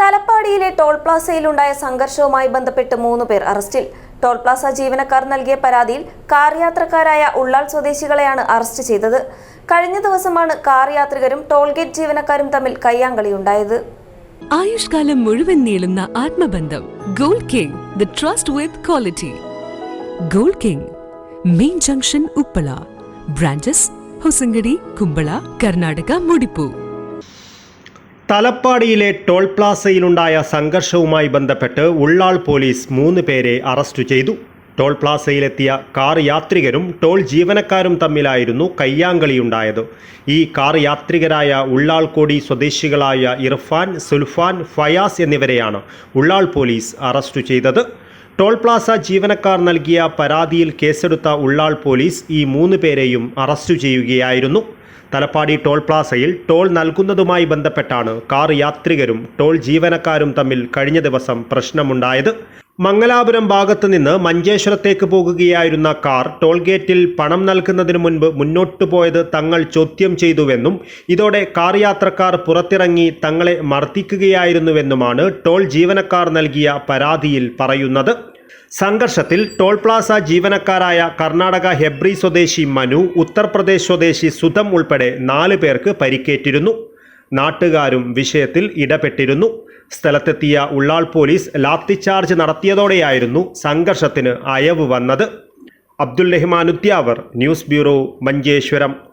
തലപ്പാടിയിലെ toll പ്ലാസയിലുണ്ടായ സംഘർഷവുമായി ബന്ധപ്പെട്ട് മൂന്ന് പേർ അറസ്റ്റിൽ. ടോൾ പ്ലാസ ജീവനക്കാർ നൽകിയ പരാതിയിൽ കാർ യാത്രക്കാരായ ഉള്ളാൾ സ്വദേശികളെയാണ് അറസ്റ്റ് ചെയ്തത്. കഴിഞ്ഞ ദിവസമാണ് കാർ യാത്രികരും ടോൾ ഗേറ്റ് ജീവനക്കാരും തമ്മിൽ കയ്യാങ്കളിയുണ്ടായത്. ആയുഷ്കാലം മുഴുവൻ നീളുന്ന ആത്മബന്ധം. Gold king the trust with quality gold king main junction Uppala. Branches Hosangadi Kumbala Karnataka Mudipu. തലപ്പാടിയിലെ toll പ്ലാസയിലുണ്ടായ സംഘർഷവുമായി ബന്ധപ്പെട്ട് ഉള്ളാൾ പോലീസ് മൂന്ന് പേരെ അറസ്റ്റ് ചെയ്തു. ടോൾ പ്ലാസയിലെത്തിയ കാർ യാത്രികരും ടോൾ ജീവനക്കാരും തമ്മിലായിരുന്നു കയ്യാങ്കളിയുണ്ടായത്. ഈ കാർ യാത്രികരായ ഉള്ളാൾക്കോടി സ്വദേശികളായ ഇർഫാൻ സുൽഫാൻ ഫയാസ് എന്നിവരെയാണ് ഉള്ളാൾ പോലീസ് അറസ്റ്റ് ചെയ്തത്. ടോൾ പ്ലാസ ജീവനക്കാർ നൽകിയ പരാതിയിൽ കേസെടുത്ത ഉള്ളാൾ പോലീസ് ഈ മൂന്ന് പേരെയും അറസ്റ്റ് ചെയ്യുകയായിരുന്നു. തലപ്പാടി ടോൾ പ്ലാസയിൽ ടോൾ നൽകുന്നതുമായി ബന്ധപ്പെട്ടാണ് കാർ യാത്രികരും ടോൾ ജീവനക്കാരും തമ്മിൽ കഴിഞ്ഞ ദിവസം പ്രശ്നമുണ്ടായത്. മംഗലാപുരം ഭാഗത്തു നിന്ന് മഞ്ചേശ്വരത്തേക്ക് പോകുകയായിരുന്ന കാർ ടോൾ ഗേറ്റിൽ പണം നൽകുന്നതിന് മുൻപ് മുന്നോട്ടു പോയത് തങ്ങൾ ചോദ്യം ചെയ്തുവെന്നും ഇതോടെ കാർ യാത്രക്കാർ പുറത്തിറങ്ങി തങ്ങളെ മർദ്ദിക്കുകയായിരുന്നുവെന്നുമാണ് ടോൾ ജീവനക്കാർ നൽകിയ പരാതിയിൽ പറയുന്നത്. സംഘർഷത്തിൽ ടോൾ പ്ലാസ ജീവനക്കാരായ കർണാടക ഹെബ്രി സ്വദേശി മനു ഉത്തർപ്രദേശ് സ്വദേശി സുധം ഉൾപ്പെടെ നാല് പേർക്ക് പരിക്കേറ്റിരുന്നു. നാട്ടുകാരും വിഷയത്തിൽ ഇടപെട്ടിരുന്നു. സ്ഥലത്തെത്തിയ ഉള്ളാൾ പോലീസ് ലാത്തിച്ചാർജ് നടത്തിയതോടെയായിരുന്നു സംഘർഷത്തിന് അയവ് വന്നത്. Abdul Rahman Udyavar news bureau Manjeshwaram.